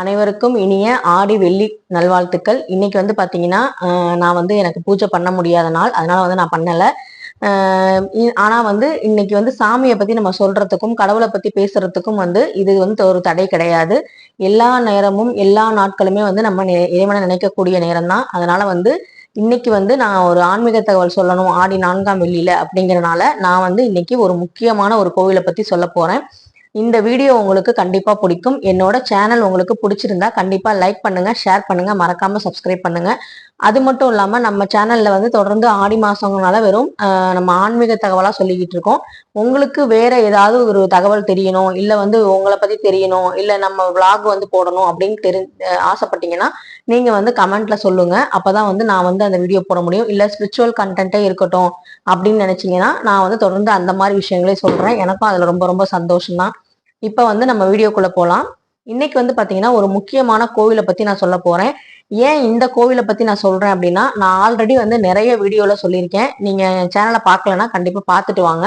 அனைவருக்கும் இனிய ஆடி வெள்ளி நல்வாழ்த்துக்கள். இன்னைக்கு வந்து பார்த்தீங்கன்னா நான் வந்து எனக்கு பூஜை பண்ண முடியாத நாள். அதனால வந்து நான் பண்ணலை. ஆனால் வந்து இன்னைக்கு வந்து சாமியை பற்றி நம்ம சொல்றதுக்கும் கடவுளை பற்றி பேசுறதுக்கும் வந்து இது வந்து ஒரு தடை கிடையாது. எல்லா நேரமும் எல்லா நாட்களுமே வந்து நம்ம இறைவனை நினைக்கக்கூடிய நேரம் தான் அதனால வந்து இன்னைக்கு வந்து நான் ஒரு ஆன்மீக தகவல் சொல்லணும். ஆடி நான்காம் வெள்ளியில அப்படிங்கறனால நான் வந்து இன்னைக்கு ஒரு முக்கியமான ஒரு கோவிலை பத்தி சொல்ல போறேன். இந்த வீடியோ உங்களுக்கு கண்டிப்பாக பிடிக்கும். என்னோட சேனல் உங்களுக்கு பிடிச்சிருந்தா கண்டிப்பாக லைக் பண்ணுங்கள் ஷேர் பண்ணுங்கள் மறக்காமல் சப்ஸ்கிரைப் பண்ணுங்கள் அது மட்டும் இல்லாமல் நம்ம சேனலில் வந்து தொடர்ந்து ஆடி மாசங்களால வெறும் நம்ம ஆன்மீக தகவலாக சொல்லிக்கிட்டு இருக்கோம். உங்களுக்கு வேற ஏதாவது ஒரு தகவல் தெரியணும் இல்லை வந்து உங்களை பற்றி தெரியணும் இல்லை நம்ம விளாக் வந்து போடணும் அப்படின்னு தெரி ஆசைப்பட்டீங்கன்னா நீங்கள் வந்து கமெண்ட்ல அப்போ தான் வந்து நான் வந்து அந்த வீடியோ போட முடியும். இல்லை ஸ்பிரிச்சுவல் கண்டென்ட்டே இருக்கட்டும் அப்படின்னு நினச்சிங்கன்னா நான் வந்து தொடர்ந்து அந்த மாதிரி விஷயங்களே சொல்கிறேன் எனக்கும் அதில் ரொம்ப ரொம்ப சந்தோஷம் தான் இப்போ வந்து நம்ம வீடியோக்குள்ள போகலாம் இன்னைக்கு வந்து பாத்தீங்கன்னா ஒரு முக்கியமான கோவிலை பத்தி நான் சொல்ல போறேன். ஏன் இந்த கோவிலை பத்தி நான் சொல்றேன் அப்படின்னா நான் ஆல்ரெடி வந்து நிறைய வீடியோல சொல்லியிருக்கேன். நீங்க சேனலை பார்க்கலன்னா கண்டிப்பா பார்த்துட்டு வாங்க.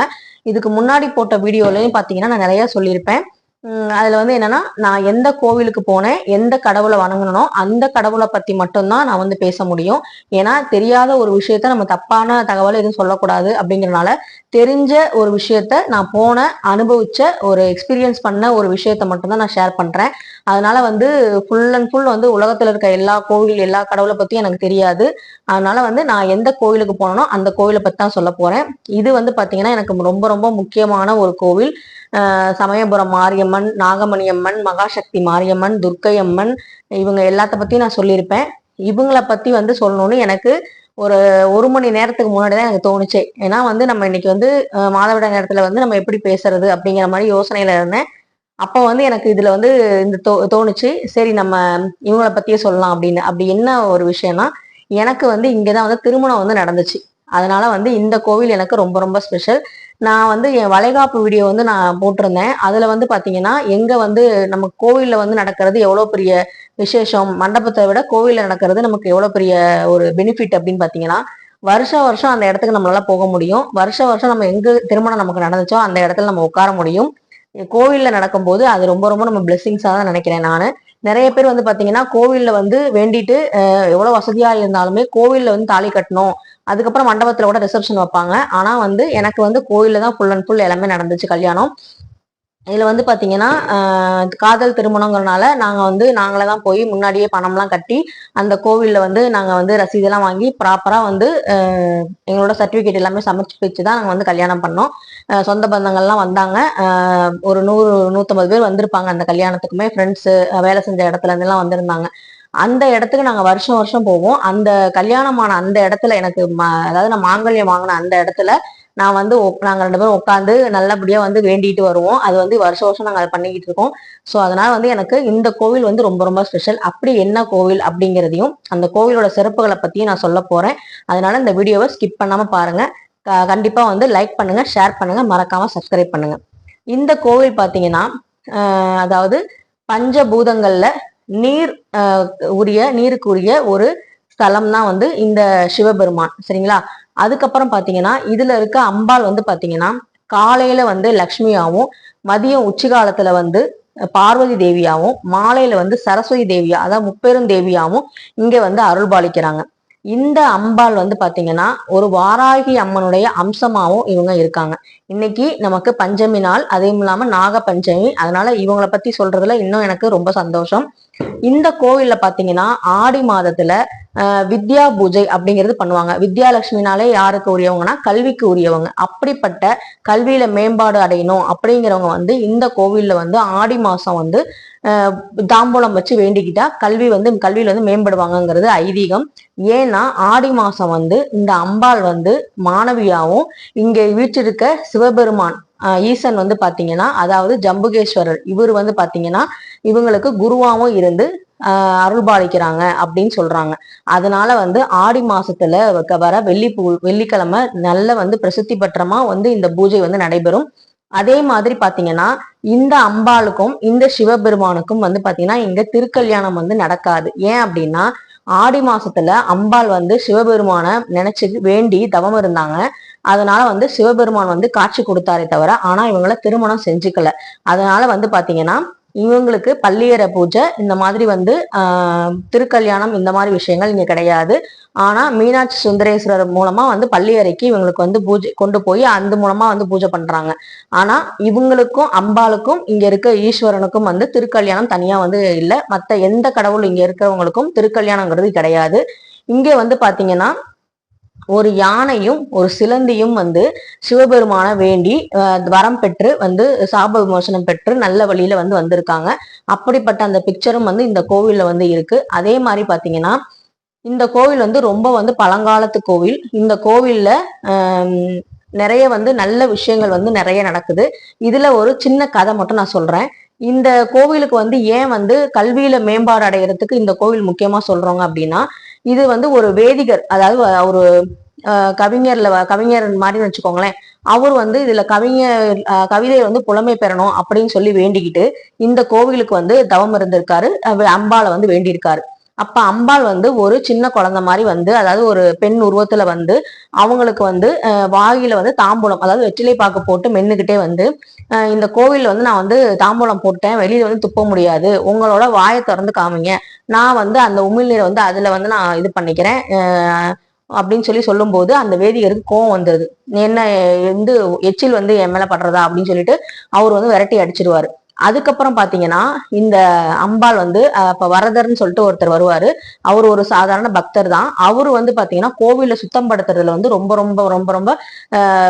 இதுக்கு முன்னாடி போட்ட வீடியோலையும் பாத்தீங்கன்னா நான் நிறைய சொல்லியிருப்பேன். அதுல வந்து என்னன்னா நான் எந்த கோவிலுக்கு போனேன் எந்த கடவுளை வணங்கணும் அந்த கடவுளை பத்தி மட்டும்தான் நான் வந்து பேச முடியும். ஏன்னா தெரியாத ஒரு விஷயத்த நம்ம தப்பான தகவலை எதுவும் சொல்லக்கூடாது அப்படிங்கறனால தெரிஞ்ச ஒரு விஷயத்த நான் போன அனுபவிச்ச ஒரு எக்ஸ்பீரியன்ஸ் பண்ண ஒரு விஷயத்த மட்டும்தான் நான் ஷேர் பண்றேன். அதனால வந்து ஃபுல் அண்ட் ஃபுல் வந்து உலகத்துல இருக்க எல்லா கோவில் எல்லா கடவுளை பத்தியும் எனக்கு தெரியாது. அதனால வந்து நான் எந்த கோவிலுக்கு போனோம் அந்த கோவிலை பத்தி தான் சொல்ல போறேன். இது வந்து பாத்தீங்கன்னா எனக்கு ரொம்ப ரொம்ப முக்கியமான ஒரு கோவில். சமயபுரம் மாரியம்மன் நாகமணி அம்மன் மகாசக்தி மாரியம்மன் துர்க்கை அம்மன் இவங்க எல்லாத்த பத்தியும் நான் சொல்லியிருப்பேன். இவங்கள பத்தி வந்து சொல்லணும்னு எனக்கு ஒரு ஒரு மணி நேரத்துக்கு முன்னாடி தான் எனக்கு தோணுச்சே. ஏன்னா வந்து நம்ம இன்னைக்கு வந்து மாதவிட நேரத்துல வந்து நம்ம எப்படி பேசுறது அப்படிங்கிற மாதிரி யோசனையில இருந்தேன். அப்போ வந்து எனக்கு இதுல வந்து இந்த தோ தோணுச்சு. சரி நம்ம இவங்கள பத்தியே சொல்லலாம் அப்படின்னு. அப்படி என்ன ஒரு விஷயம்னா எனக்கு வந்து இங்கதான் வந்து திருமணம் வந்து நடந்துச்சு. அதனால வந்து இந்த கோவில் எனக்கு ரொம்ப ரொம்ப ஸ்பெஷல் நான் வந்து என் வளைகாப்பு வீடியோ வந்து நான் போட்டிருந்தேன். அதுல வந்து பாத்தீங்கன்னா எங்க வந்து நம்ம கோவில்ல வந்து நடக்கிறது எவ்வளவு பெரிய விசேஷம் மண்டபத்தை விட கோவில்ல நடக்கிறது நமக்கு எவ்வளவு பெரிய ஒரு பெனிஃபிட் அப்படின்னு பாத்தீங்கன்னா வருஷ வருஷம் அந்த இடத்துக்கு நம்மளால போக முடியும். வருஷ வருஷம் நம்ம எங்க திருமணம் நமக்கு நடந்துச்சோ அந்த இடத்துல நம்ம உட்கார முடியும். கோவில்ல நடக்கும்போது அது ரொம்ப ரொம்ப நம்ம பிளெஸ்ஸிங்ஸாக தான் நினைக்கிறேன் நான். நிறைய பேர் வந்து பாத்தீங்கன்னா கோவில்ல வந்து வேண்டிட்டு எவ்வளோ எவ்வளவு வசதியா இருந்தாலுமே கோவில்ல வந்து தாலி கட்டணும். அதுக்கப்புறம் மண்டபத்துல கூட ரிசப்ஷன் வைப்பாங்க. ஆனா வந்து எனக்கு வந்து கோவில்ல தான் ஃபுல் அண்ட் ஃபுல் எல்லாமே நடந்துச்சு கல்யாணம். இதில் வந்து பார்த்தீங்கன்னா காதல் திருமணங்கிறனால நாங்கள் வந்து நாங்களே தான் போய் முன்னாடியே பணம்லாம் கட்டி அந்த கோவில்ல வந்து நாங்கள் வந்து ரசீதெல்லாம் வாங்கி ப்ராப்பராக வந்து எங்களோட சர்டிஃபிகேட் எல்லாமே சமைச்சு வச்சு தான் நாங்கள் வந்து கல்யாணம் பண்ணோம். சொந்த பந்தங்கள்லாம் வந்தாங்க. ஒரு நூறு நூற்றம்பது பேர் வந்திருப்பாங்க அந்த கல்யாணத்துக்குமே. ஃப்ரெண்ட்ஸு வேலை செஞ்ச இடத்துல இருந்தெல்லாம் வந்திருந்தாங்க. அந்த இடத்துக்கு நாங்கள் வருஷம் வருஷம் போவோம். அந்த கல்யாணமான அந்த இடத்துல எனக்கு ம- அதாவது நான் மாங்கல்யம் வாங்கின அந்த இடத்துல நான் வந்து நாங்கள் ரெண்டு பேரும் உட்காந்து நல்லபடியாக வந்து வேண்டிட்டு வருவோம். அது வந்து வருஷம் வருஷம் நாங்கள் அதை பண்ணிக்கிட்டு இருக்கோம். ஸோ அதனால வந்து எனக்கு இந்த கோவில் வந்து ரொம்ப ரொம்ப ஸ்பெஷல் அப்படி என்ன கோவில் அப்படிங்கிறதையும் அந்த கோவிலோட சிறப்புகளை பற்றியும் நான் சொல்ல போகிறேன் அதனால இந்த வீடியோவை ஸ்கிப் பண்ணாமல் பாருங்க. க- கண்டிப்பாக வந்து லைக் பண்ணுங்கள் ஷேர் பண்ணுங்கள் மறக்காமல் சப்ஸ்கிரைப் பண்ணுங்கள் இந்த கோவில் பார்த்தீங்கன்னா அதாவது பஞ்சபூதங்களில் நீர் உரிய நீருக்கு உரிய ஒரு ஸ்தலம் தான் வந்து இந்த சிவபெருமான். சரிங்களா? அதுக்கப்புறம் பாத்தீங்கன்னா இதுல இருக்க அம்பாள் வந்து பாத்தீங்கன்னா காலையில வந்து லக்ஷ்மியாவும் மதியம் உச்சிகாலத்துல வந்து பார்வதி தேவியாவும் மாலையில வந்து சரஸ்வதி தேவியா அதாவது முப்பெரும் தேவியாவும் இங்க வந்து அருள்பாலிக்கிறாங்க இந்த அம்பாள் வந்து பாத்தீங்கன்னா ஒரு வாராகி அம்மனுடைய அம்சமாவும் இவங்க இருக்காங்க. இன்னைக்கு நமக்கு பஞ்சமி நாள் அதுவும் இல்லாம நாக பஞ்சமி அதனால இவங்களை பத்தி சொல்றதுல இன்னும் எனக்கு ரொம்ப சந்தோஷம். இந்த கோவில்ல பாத்தீங்கன்னா ஆடி மாதத்துல ஆஹ் வித்யா பூஜை அப்படிங்கிறது பண்ணுவாங்க. வித்யாலட்சுமினாலே யாருக்கு உரியவங்கன்னா கல்விக்கு உரியவங்க. அப்படிப்பட்ட கல்வியில மேம்பாடு அடையணும் அப்படிங்கிறவங்க வந்து இந்த கோவில்ல வந்து ஆடி மாசம் வந்து ஆஹ் தாம்பூலம் வச்சு வேண்டிக்கிட்டா கல்வி வந்து கல்வியில வந்து மேம்படுவாங்கங்கிறது ஐதீகம். ஏன்னா ஆடி மாசம் வந்து இந்த அம்பாள் வந்து மாணவியாவும் இங்கே வீற்றிருக்க சிவபெருமான் ஈசன் வந்து பாத்தீங்கன்னா அதாவது ஜம்புகேஸ்வரர் இவர் வந்து பாத்தீங்கன்னா இவங்களுக்கு குருவாவும் இருந்து அருள்பாலிக்கிறாங்க அப்படின்னு சொல்றாங்க. அதனால வந்து ஆடி மாசத்துல வர வெள்ளி பூ வெள்ளிக்கிழமை நல்ல வந்து பிரசித்தி பெற்றமா வந்து இந்த பூஜை வந்து நடைபெறும். அதே மாதிரி பாத்தீங்கன்னா இந்த அம்பாளுக்கும் இந்த சிவபெருமானுக்கும் வந்து பாத்தீங்கன்னா இங்க திருக்கல்யாணம் வந்து நடக்காது. ஏன் அப்படின்னா ஆடி மாசத்துல அம்பாள் வந்து சிவபெருமான நினைச்சு வேண்டி தவம் இருந்தாங்க. அதனால வந்து சிவபெருமான் வந்து காட்சி கொடுத்தாரே தவிர ஆனா இவங்களை திருமணம் செஞ்சுக்கல. அதனால வந்து பாத்தீங்கன்னா இவங்களுக்கு பள்ளியறை பூஜை இந்த மாதிரி வந்து திருக்கல்யாணம் இந்த மாதிரி விஷயங்கள் இங்கே கிடையாது. ஆனால் மீனாட்சி சுந்தரேஸ்வரர் மூலமாக வந்து பள்ளியறைக்கு இவங்களுக்கு வந்து பூஜை கொண்டு போய் அந்த மூலமாக வந்து பூஜை பண்ணுறாங்க ஆனால் இவங்களுக்கும் அம்பாளுக்கும் இங்கே இருக்க ஈஸ்வரனுக்கும் வந்து திருக்கல்யாணம் தனியாக வந்து இல்லை. மற்ற எந்த கடவுள் இங்கே இருக்கிறவங்களுக்கும் திருக்கல்யாணங்கிறது கிடையாது. இங்கே வந்து பார்த்தீங்கன்னா ஒரு யானையும் ஒரு சிலந்தியும் வந்து சிவபெருமான வேண்டி வரம் பெற்று வந்து சாப விமோசனம் பெற்று நல்ல வழியில வந்து வந்திருக்காங்க. அப்படிப்பட்ட அந்த பிக்சரும் வந்து இந்த கோவில்ல வந்து இருக்கு. அதே மாதிரி பாத்தீங்கன்னா இந்த கோவில் வந்து ரொம்ப வந்து பழங்காலத்து கோவில். இந்த கோவில்ல நிறைய வந்து நல்ல விஷயங்கள் வந்து நிறைய நடக்குது. இதுல ஒரு சின்ன கதை மட்டும் நான் சொல்றேன். இந்த கோவிலுக்கு வந்து ஏன் வந்து கல்வியில மேம்பாடு அடைகிறதுக்கு இந்த கோவில் முக்கியமா சொல்றோங்க அப்படின்னா இது வந்து ஒரு வேதிகர் அதாவது ஒரு கவிஞர்ல வ- கவிஞர் மாதிரி வச்சுக்கோங்களேன். அவர் வந்து இதுல கவிஞர் கவிதையை வந்து புலமை பெறணும் அப்படின்னு சொல்லி வேண்டிக்கிட்டு இந்த கோவிலுக்கு வந்து தவம் இருந்திருக்காரு. அவர் வந்து வேண்டியிருக்காரு. அப்ப அம்பாள் வந்து ஒரு சின்ன குழந்தை மாதிரி வந்து அதாவது ஒரு பெண் உருவத்துல வந்து அவங்களுக்கு வந்து வாயில வந்து தாம்பூலம் அதாவது வெற்றிலை பாக்கு போட்டு மென்னுக்கிட்டே வந்து இந்த கோவில்ல வந்து நான் வந்து தாம்பூலம் போட்டேன். வெளியில வந்து துப்ப முடியாது. உங்களோட வாயை திறந்து காமிங்க. நான் வந்து அந்த உமிழ்நீரை வந்து அதுல வந்து நான் இது பண்ணிக்கிறேன். அப்படின்னு சொல்லி சொல்லும்போது அந்த வேதிகருக்கு கோவம் வந்தது. என்ன வந்து எச்சில் வந்து என் மேல படுறதா அப்படின்னு சொல்லிட்டு அவர் வந்து விரட்டி அடிச்சிருவாரு. அதுக்கப்புறம் பாத்தீங்கன்னா இந்த அம்பாள் வந்து அஹ், இப்ப வரதர்னு சொல்லிட்டு ஒருத்தர் வருவாரு. அவர் ஒரு சாதாரண பக்தர் தான். அவரு வந்து பாத்தீங்கன்னா கோவில சுத்தம் படுத்துறதுல வந்து ரொம்ப ரொம்ப ரொம்ப ரொம்ப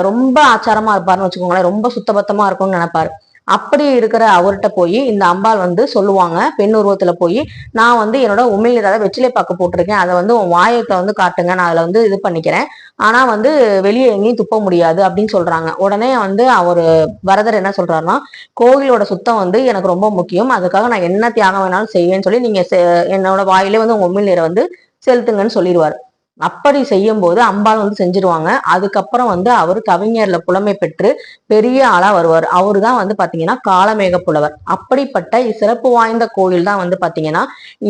ரொம்ப ஆச்சாரமா இருப்பாருன்னு வச்சுக்கோங்களேன். ரொம்ப சுத்தபத்தமா இருக்கும்னு நினைப்பாரு. அப்படி இருக்கிற அவர்கிட்ட போய் இந்த அம்பாள் வந்து சொல்லுவாங்க பெண் உருவத்துல போய் நான் வந்து என்னோட உமிழ்நீர் ஏதாவது வெற்றிலை பாக்கு போட்டிருக்கேன். அதை வந்து உன் வாயத்தை வந்து காட்டுங்க நான் அதில் வந்து இது பண்ணிக்கிறேன். ஆனா வந்து வெளியே எங்கேயும் துப்ப முடியாது அப்படின்னு சொல்றாங்க. உடனே வந்து அவர் வரதர் என்ன சொல்றாருன்னா கோவிலோட சுத்தம் வந்து எனக்கு ரொம்ப முக்கியம். அதுக்காக நான் என்ன தியாகம் வேணாலும் செய்வேன்னு சொல்லி நீங்க செ- என்னோட வாயிலே வந்து உங்க உமிழ்நீரை வந்து செலுத்துங்கன்னு சொல்லிடுவார். அப்படி செய்யும் போது அம்பாள் வந்து செஞ்சிருவாங்க. அதுக்கப்புறம் வந்து அவர் கவிஞர்ல புலமை பெற்று பெரிய ஆளா வருவார். அவரு தான் வந்து பாத்தீங்கன்னா காலமேக புலவர். அப்படிப்பட்ட சிறப்பு வாய்ந்த கோயில் தான் வந்து பாத்தீங்கன்னா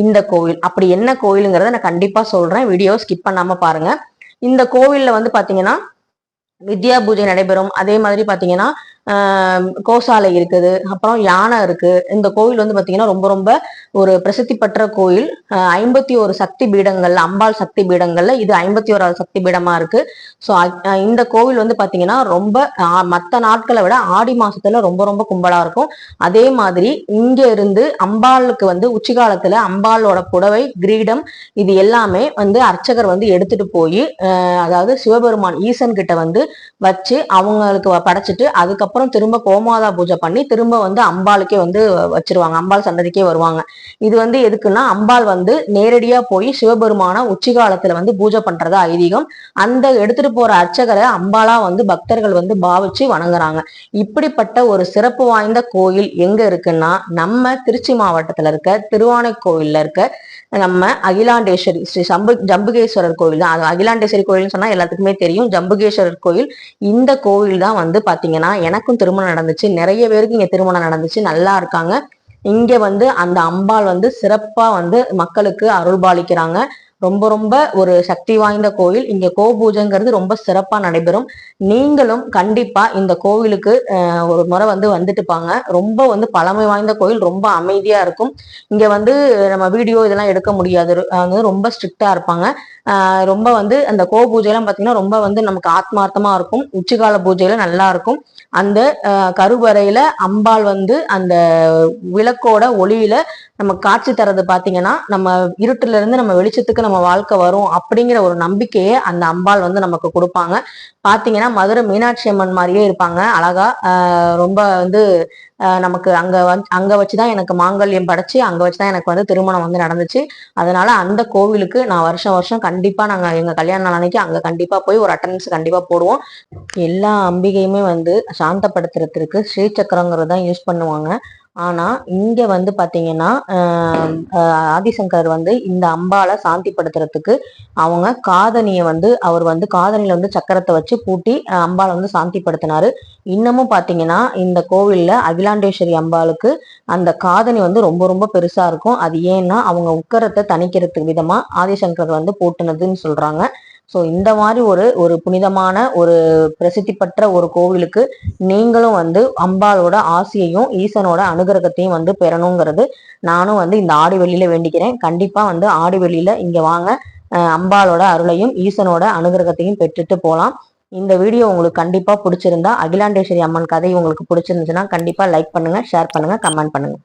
இந்த கோவில். அப்படி என்ன கோயிலுங்கிறத நான் கண்டிப்பா சொல்றேன். வீடியோ ஸ்கிப் பண்ணாம பாருங்க. இந்த கோவில்ல வந்து பாத்தீங்கன்னா வித்யா பூஜை நடைபெறும். அதே மாதிரி பாத்தீங்கன்னா கோசாலை இருக்குது அப்புறம் யானை இருக்கு. இந்த கோவில் வந்து பார்த்தீங்கன்னா ரொம்ப ரொம்ப ஒரு பிரசித்தி பெற்ற கோயில் ஐம்பத்தி ஒரு சக்தி பீடங்கள்ல அம்பாள் சக்தி பீடங்கள்ல இது ஐம்பத்தி ஓராவது சக்தி பீடமா இருக்கு. ஸோ இந்த கோவில் வந்து பார்த்தீங்கன்னா ரொம்ப மற்ற நாட்களை விட ஆடி மாசத்துல ரொம்ப ரொம்ப கும்பலா இருக்கும். அதே மாதிரி இங்க இருந்து அம்பாளுக்கு வந்து உச்சிகாலத்துல அம்பாளோட புடவை கிரீடம் இது எல்லாமே வந்து அர்ச்சகர் வந்து எடுத்துட்டு போய் அதாவது சிவபெருமான் ஈசன் கிட்ட வந்து வச்சு அவங்களுக்கு படைச்சிட்டு அதுக்கப்புறம் திரும்ப கோமாதா பூஜை பண்ணி திரும்ப வந்து அம்பாளுக்கே வந்து வச்சிருவாங்க. அம்பாள் சந்ததிக்கே வருவாங்க. இது வந்து எதுக்குன்னா அம்பாள் வந்து நேரடியா போய் சிவபெருமான உச்சிகாலத்துல வந்து பூஜை பண்றதா ஐதீகம். அந்த எடுத்துட்டு போற அர்ச்சகரை அம்பாளா வந்து பக்தர்கள் வந்து பாவிச்சு வணங்குறாங்க. இப்படிப்பட்ட ஒரு சிறப்பு வாய்ந்த கோயில் எங்க இருக்குன்னா நம்ம திருச்சி மாவட்டத்துல இருக்க திருவானைக்கோவில்ல இருக்க நம்ம அகிலாண்டேஸ்வரி ஸ்ரீ சம்பு ஜம்புகேஸ்வரர் கோவில் தான். அது அகிலாண்டேஸ்வரி கோயில்னு சொன்னா எல்லாத்துக்குமே தெரியும். ஜம்புகேஸ்வரர் கோயில் இந்த கோவில் தான் வந்து பாத்தீங்கன்னா எனக்கும் திருமணம் நடந்துச்சு. நிறைய பேருக்கு இங்க திருமணம் நடந்துச்சு. நல்லா இருக்காங்க. இங்க வந்து அந்த அம்பாள் வந்து சிறப்பா வந்து மக்களுக்கு அருள்பாலிக்கிறாங்க ரொம்ப ரொம்ப ஒரு சக்தி வாய்ந்த கோயில். இங்க கோபூஜைங்கிறது ரொம்ப சிறப்பா நடைபெறும். நீங்களும் கண்டிப்பா இந்த கோவிலுக்கு ஒரு முறை வந்து வந்துட்டு பாங்க. ரொம்ப வந்து பழமை வாய்ந்த கோயில் ரொம்ப அமைதியா இருக்கும். இங்க வந்து நம்ம வீடியோ இதெல்லாம் எடுக்க முடியாது. வந்து ரொம்ப ஸ்ட்ரிக்டா இருப்பாங்க. ரொம்ப வந்து அந்த கோ பூஜையெல்லாம் பாத்தீங்கன்னா ரொம்ப வந்து நமக்கு ஆத்மார்த்தமா இருக்கும். உச்சிகால பூஜையில நல்லா இருக்கும். அந்த கருவறையில அம்பாள் வந்து அந்த விளக்கோட ஒளியில நம்ம காட்சி தரது பாத்தீங்கன்னா நம்ம இருட்டுல இருந்து நம்ம வெளிச்சத்துக்கு நம்ம வாழ்க்கை வரும் அப்படிங்கிற ஒரு நம்பிக்கையை அந்த அம்பாள் வந்து நமக்கு கொடுப்பாங்க. பாத்தீங்கன்னா மதுரை மீனாட்சி அம்மன் மாதிரியே இருப்பாங்க. அழகா ரொம்ப வந்து நமக்கு அங்க வந்து அங்க வச்சுதான் எனக்கு மாங்கல்யம் படைச்சு அங்க வச்சுதான் எனக்கு வந்து திருமணம் வந்து நடந்துச்சு. அதனால அந்த கோவிலுக்கு நான் வருஷம் வருஷம் கண்டிப்பா நாங்க எங்க கல்யாண நாள் அன்னைக்கு அங்க கண்டிப்பா போய் ஒரு அட்டண்டன்ஸ் கண்டிப்பா போடுவோம். எல்லா அம்பிகையுமே வந்து சாந்தப்படுத்துறதுக்கு ஸ்ரீசக்கரங்கிறது தான் யூஸ் பண்ணுவாங்க. ஆனா இங்க வந்து பாத்தீங்கன்னா ஆதிசங்கர் வந்து இந்த அம்பாளை சாந்திப்படுத்துறதுக்கு அவங்க காதணியை வந்து அவர் வந்து காதனியில வந்து சக்கரத்தை வச்சு பூட்டி அம்பால வந்து சாந்திப்படுத்தினாரு. இன்னமும் பாத்தீங்கன்னா இந்த கோவில்ல அகிலாண்டேஸ்வரி அம்பாளுக்கு அந்த காதணி வந்து ரொம்ப ரொம்ப பெருசா இருக்கும். அது ஏன்னா அவங்க உக்கரத்தை தணிக்கிறதுக்கு விதமா ஆதிசங்கர் வந்து போட்டுனதுன்னு சொல்றாங்க. ஸோ இந்த மாதிரி ஒரு ஒரு புனிதமான ஒரு பிரசித்தி பெற்ற ஒரு கோவிலுக்கு நீங்களும் வந்து அம்பாளோட ஆசியையும் ஈசனோட அனுகிரகத்தையும் வந்து பெறணுங்கிறது நானும் வந்து இந்த ஆடி வெளியில வேண்டிக்கிறேன். கண்டிப்பா வந்து ஆடி வெளியில இங்க வாங்க. அம்பாளோட அருளையும் ஈசனோட அனுகிரகத்தையும் பெற்றுட்டு போகலாம் இந்த வீடியோ உங்களுக்கு கண்டிப்பாக பிடிச்சிருந்தா அகிலாண்டேஸ்வரி அம்மன் கதை உங்களுக்கு பிடிச்சிருந்துச்சுன்னா கண்டிப்பாக லைக் பண்ணுங்கள் ஷேர் பண்ணுங்கள் கமெண்ட் பண்ணுங்கள்